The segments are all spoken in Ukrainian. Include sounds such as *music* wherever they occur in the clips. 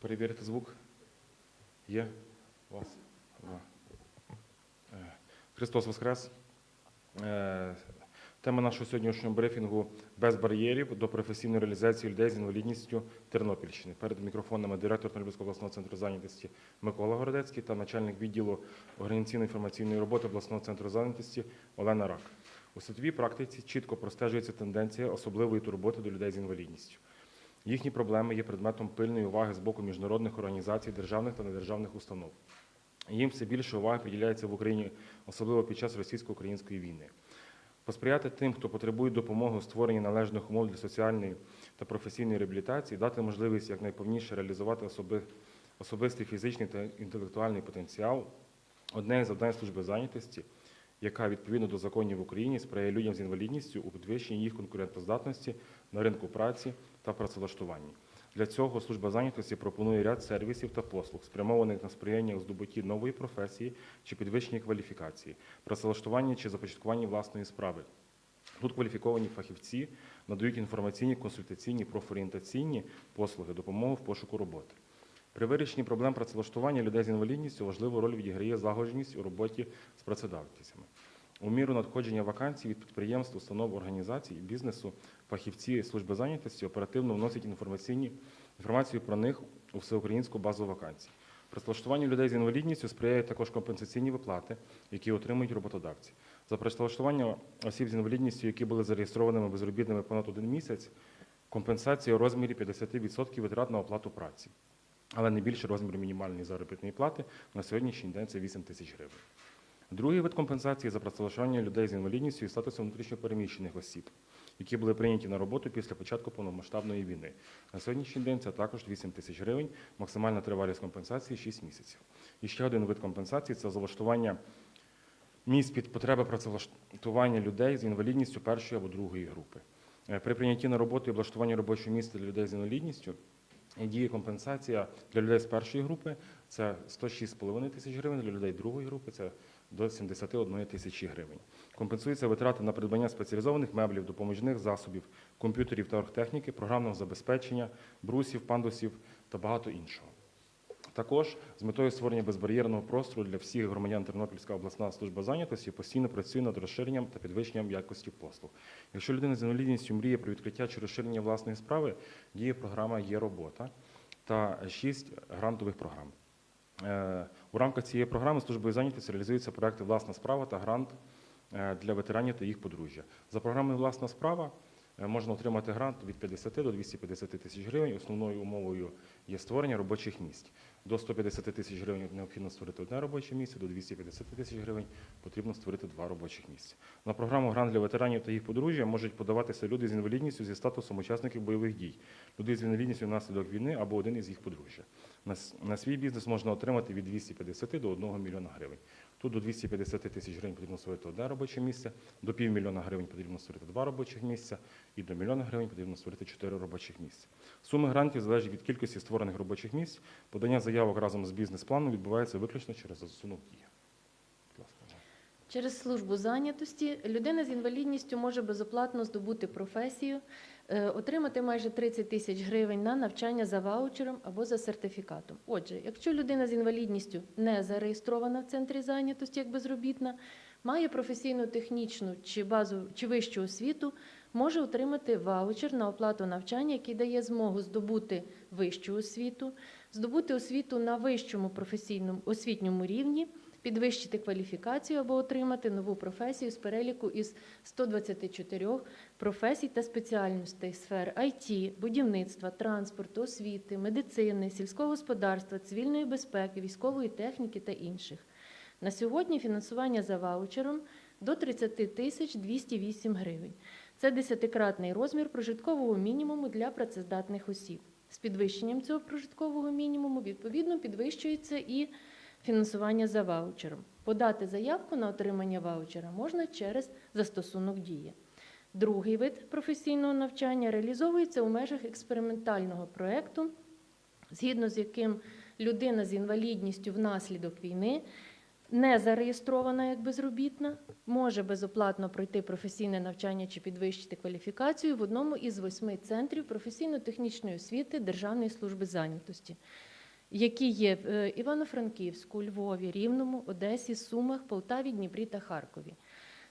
Перевірити звук. Є? Вас? Е, Христос Воскрес. Е, Тема нашого сьогоднішнього брифінгу без бар'єрів до професійної реалізації людей з інвалідністю Тернопільщини. Перед мікрофонами директор Тернопільського обласного центру зайнятості Микола Городецький та начальник відділу організаційно-інформаційної роботи обласного центру зайнятості Олена Рак. У світовій практиці чітко простежується тенденція особливої турботи до людей з інвалідністю. Їхні проблеми є предметом пильної уваги з боку міжнародних організацій, державних та недержавних установ. Їм все більше уваги приділяється в Україні, особливо під час російсько-української війни. Посприяти тим, хто потребує допомоги у створенні належних умов для соціальної та професійної реабілітації, дати можливість якнайповніше реалізувати особи, особистий фізичний та інтелектуальний потенціал одне із завдань служби зайнятості, яка відповідно до законів в Україні сприяє людям з інвалідністю у підвищенні їх конкурентоздатності на ринку праці та працевлаштуванні. Для цього служба зайнятості пропонує ряд сервісів та послуг, спрямованих на сприяння у здобутті нової професії чи підвищенні кваліфікації, працевлаштуванні чи започаткуванні власної справи. Тут кваліфіковані фахівці надають інформаційні, консультаційні, профорієнтаційні послуги, допомогу в пошуку роботи. При вирішенні проблем працевлаштування людей з інвалідністю важливу роль відіграє злагодженість у роботі з працедавцями. У міру надходження вакансій від підприємств, установ, організацій, бізнесу, фахівці служби зайнятості оперативно вносять інформаційні інформацію про них у всеукраїнську базу вакансій. Працевлаштуванню людей з інвалідністю сприяють також компенсаційні виплати, які отримують роботодавці. За працевлаштування осіб з інвалідністю, які були зареєстрованими безробітними понад один місяць, компенсація у розмірі 50% витрат на оплату праці, але не більше розміру мінімальної заробітної плати на сьогоднішній день це 8 тисяч гривень. Другий вид компенсації за працевлаштування людей з інвалідністю і статусом внутрішньопереміщених осіб, які були прийняті на роботу після початку повномасштабної війни. На сьогоднішній день це також 8 тисяч гривень, максимальна тривалість компенсації 6 місяців. І ще один вид компенсації це за влаштування місць під потреби працевлаштування людей з інвалідністю першої або другої групи. Е, При прийнятті на роботу і облаштуванні робочого місця для людей з інвалідністю діє компенсація для людей з першої групи це 106,5 тисяч гривень, для людей другої групи це до 71 тисячі гривень. Компенсуються витрати на придбання спеціалізованих меблів, допоміжних засобів, комп'ютерів та оргтехніки, програмного забезпечення, брусів, пандусів та багато іншого. Також з метою створення безбар'єрного простору для всіх громадян Тернопільська обласна служба зайнятості постійно працює над розширенням та підвищенням якості послуг. Якщо людина з інвалідністю мріє про відкриття чи розширення власної справи, діє програма Є робота та шість грантових програм. Е, У рамках цієї програми службою зайнятості реалізуються проекти Власна справа та грант е, для ветеранів та їх подружжя. За програмою Власна справа е, можна отримати грант від 50 до 250 тисяч гривень. Основною умовою є створення робочих місць. До 150 тисяч гривень необхідно створити одне робоче місце, до 250 тисяч гривень потрібно створити два робочих місця. На програму грант для ветеранів та їх подружжя можуть подаватися люди з інвалідністю зі статусом учасників бойових дій, люди з інвалідністю внаслідок війни або один із їх подружжя. На, свій бізнес можна отримати від 250 до 1 мільйона гривень. Тут до 250 тисяч гривень потрібно створити одне робоче місце, до півмільйона гривень потрібно створити два робочих місця, і до мільйона гривень потрібно створити чотири робочих місця. Суми грантів залежать від кількості створених робочих місць. Подання заявок разом з бізнес-планом відбувається виключно через застосунок дія. Через службу зайнятості людина з інвалідністю може безоплатно здобути професію, отримати майже 30 тисяч гривень на навчання за ваучером або за сертифікатом. Отже, якщо людина з інвалідністю не зареєстрована в центрі зайнятості як безробітна, має професійну технічну чи базу чи вищу освіту, може отримати ваучер на оплату навчання, який дає змогу здобути вищу освіту, здобути освіту на вищому професійному освітньому рівні підвищити кваліфікацію або отримати нову професію з переліку із 124 професій та спеціальностей сфер IT, будівництва, транспорту, освіти, медицини, сільського господарства, цивільної безпеки, військової техніки та інших. На сьогодні фінансування за ваучером до 30 тисяч 208 гривень. Це десятикратний розмір прожиткового мінімуму для працездатних осіб. З підвищенням цього прожиткового мінімуму відповідно підвищується і фінансування за ваучером. Подати заявку на отримання ваучера можна через застосунок дії. Другий вид професійного навчання реалізовується у межах експериментального проєкту, згідно з яким людина з інвалідністю внаслідок війни не зареєстрована як безробітна, може безоплатно пройти професійне навчання чи підвищити кваліфікацію в одному із восьми центрів професійно-технічної освіти Державної служби зайнятості, які є в е, Івано-Франківську, Львові, Рівному, Одесі, Сумах, Полтаві, Дніпрі та Харкові.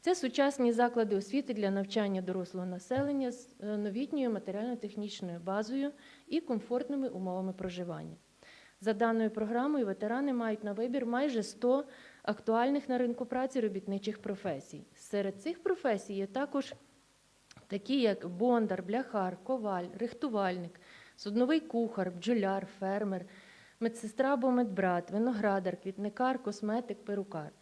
Це сучасні заклади освіти для навчання дорослого населення з е, новітньою матеріально-технічною базою і комфортними умовами проживання. За даною програмою ветерани мають на вибір майже 100 актуальних на ринку праці робітничих професій. Серед цих професій є також такі, як бондар, бляхар, коваль, рихтувальник, судновий кухар, бджоляр, фермер, медсестра або медбрат, виноградар, квітникар, косметик, перукар.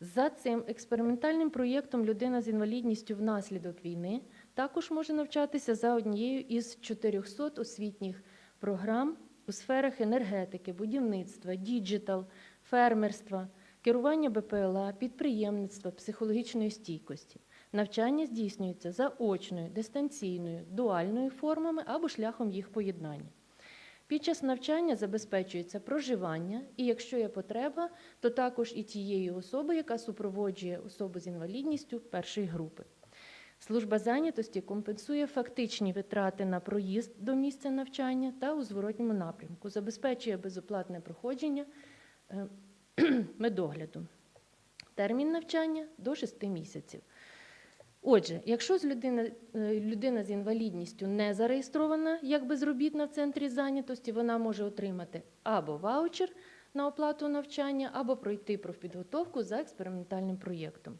За цим експериментальним проєктом людина з інвалідністю внаслідок війни також може навчатися за однією із 400 освітніх програм у сферах енергетики, будівництва, діджитал, фермерства, керування БПЛА, підприємництва, психологічної стійкості. Навчання здійснюється заочною, дистанційною, дуальною формами або шляхом їх поєднання. Під час навчання забезпечується проживання, і якщо є потреба, то також і тієї особи, яка супроводжує особу з інвалідністю першої групи. Служба зайнятості компенсує фактичні витрати на проїзд до місця навчання та у зворотньому напрямку, забезпечує безоплатне проходження е, *clears throat* медогляду. Термін навчання до 6 місяців. Отже, якщо людина, е, людина з інвалідністю не зареєстрована як безробітна в центрі зайнятості, вона може отримати або ваучер на оплату навчання, або пройти профпідготовку за експериментальним проєктом.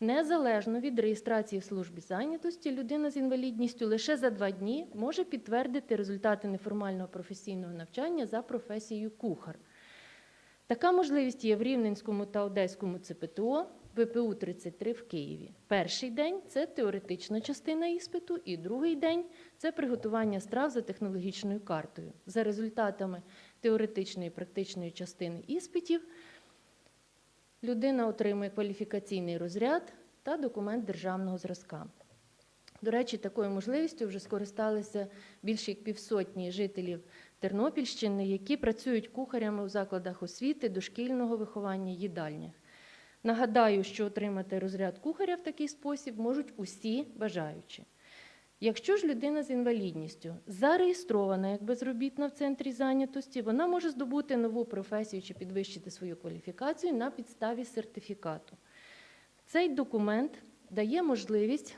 Незалежно від реєстрації в службі зайнятості, людина з інвалідністю лише за два дні може підтвердити результати неформального професійного навчання за професією кухар. Така можливість є в Рівненському та Одеському ЦПТО, ВПУ 33 в Києві. Перший день це теоретична частина іспиту, і другий день це приготування страв за технологічною картою. За результатами теоретичної і практичної частини іспитів людина отримує кваліфікаційний розряд та документ державного зразка. До речі, такою можливістю вже скористалися більше як півсотні жителів Тернопільщини, які працюють кухарями у закладах освіти, дошкільного виховання, їдальнях. Нагадаю, що отримати розряд кухаря в такий спосіб можуть усі бажаючі. Якщо ж людина з інвалідністю зареєстрована як безробітна в центрі зайнятості, вона може здобути нову професію чи підвищити свою кваліфікацію на підставі сертифікату. Цей документ дає можливість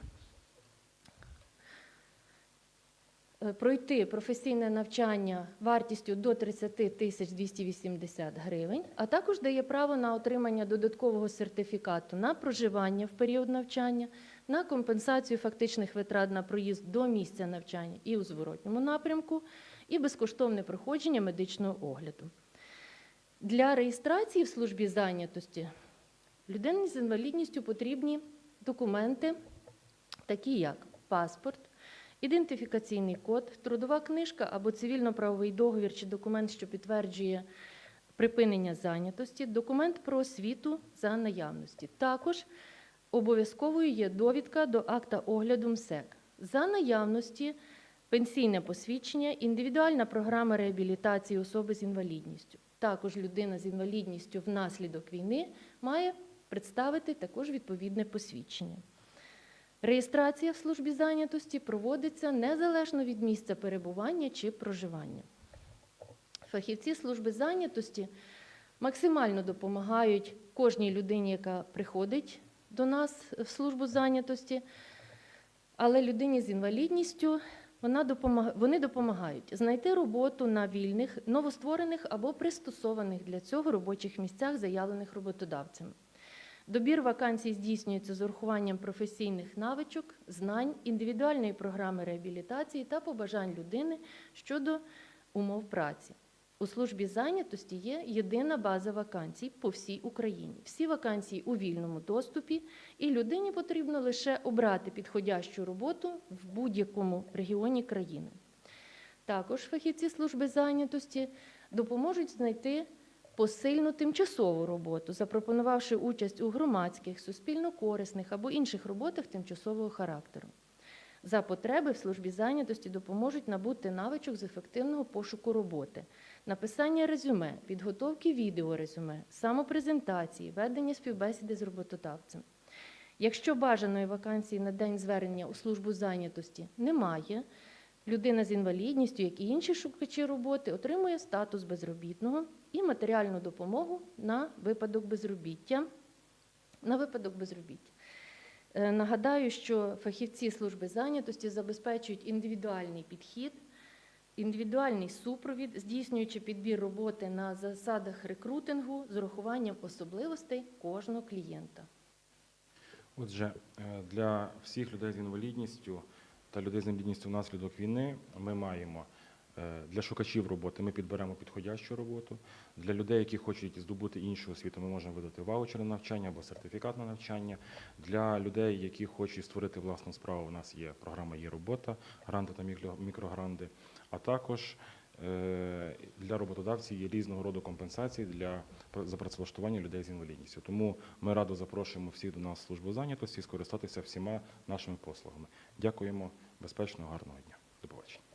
пройти професійне навчання вартістю до 30 тисяч 280 гривень, а також дає право на отримання додаткового сертифікату на проживання в період навчання, на компенсацію фактичних витрат на проїзд до місця навчання і у зворотньому напрямку, і безкоштовне проходження медичного огляду. Для реєстрації в службі зайнятості людині з інвалідністю потрібні документи, такі як паспорт, ідентифікаційний код, трудова книжка або цивільно-правовий договір чи документ, що підтверджує припинення зайнятості, документ про освіту за наявності. Також обов'язковою є довідка до акта огляду МСЕК. За наявності пенсійне посвідчення, індивідуальна програма реабілітації особи з інвалідністю. Також людина з інвалідністю внаслідок війни має представити також відповідне посвідчення. Реєстрація в службі зайнятості проводиться незалежно від місця перебування чи проживання. Фахівці служби зайнятості максимально допомагають кожній людині, яка приходить до нас в службу зайнятості, але людині з інвалідністю вона допомаг... вони допомагають знайти роботу на вільних, новостворених або пристосованих для цього робочих місцях, заявлених роботодавцями. Добір вакансій здійснюється з урахуванням професійних навичок, знань, індивідуальної програми реабілітації та побажань людини щодо умов праці. У службі зайнятості є єдина база вакансій по всій Україні. Всі вакансії у вільному доступі, і людині потрібно лише обрати підходящу роботу в будь-якому регіоні країни. Також фахівці служби зайнятості допоможуть знайти посильну тимчасову роботу, запропонувавши участь у громадських, суспільно корисних або інших роботах тимчасового характеру. за потреби в службі зайнятості допоможуть набути навичок з ефективного пошуку роботи, написання резюме, підготовки відеорезюме, самопрезентації, ведення співбесіди з роботодавцем. Якщо бажаної вакансії на день звернення у службу зайнятості немає, людина з інвалідністю, як і інші шукачі роботи, отримує статус безробітного і матеріальну допомогу на випадок безробіття. На випадок безробіття. Е, Нагадаю, що фахівці служби зайнятості забезпечують індивідуальний підхід, індивідуальний супровід, здійснюючи підбір роботи на засадах рекрутингу з урахуванням особливостей кожного клієнта. Отже, е, для всіх людей з інвалідністю та людей з інвалідністю внаслідок війни ми маємо е, для шукачів роботи ми підберемо підходящу роботу. Для людей, які хочуть здобути іншу освіту, ми можемо видати ваучер на навчання або сертифікат на навчання. Для людей, які хочуть створити власну справу, у нас є програма Є робота, гранти та мікро- мікрогранди. А також для роботодавців є різного роду компенсації для запрацевлаштування за працевлаштування людей з інвалідністю. Тому ми радо запрошуємо всіх до нас в службу зайнятості скористатися всіма нашими послугами. Дякуємо, безпечного, гарного дня. До побачення.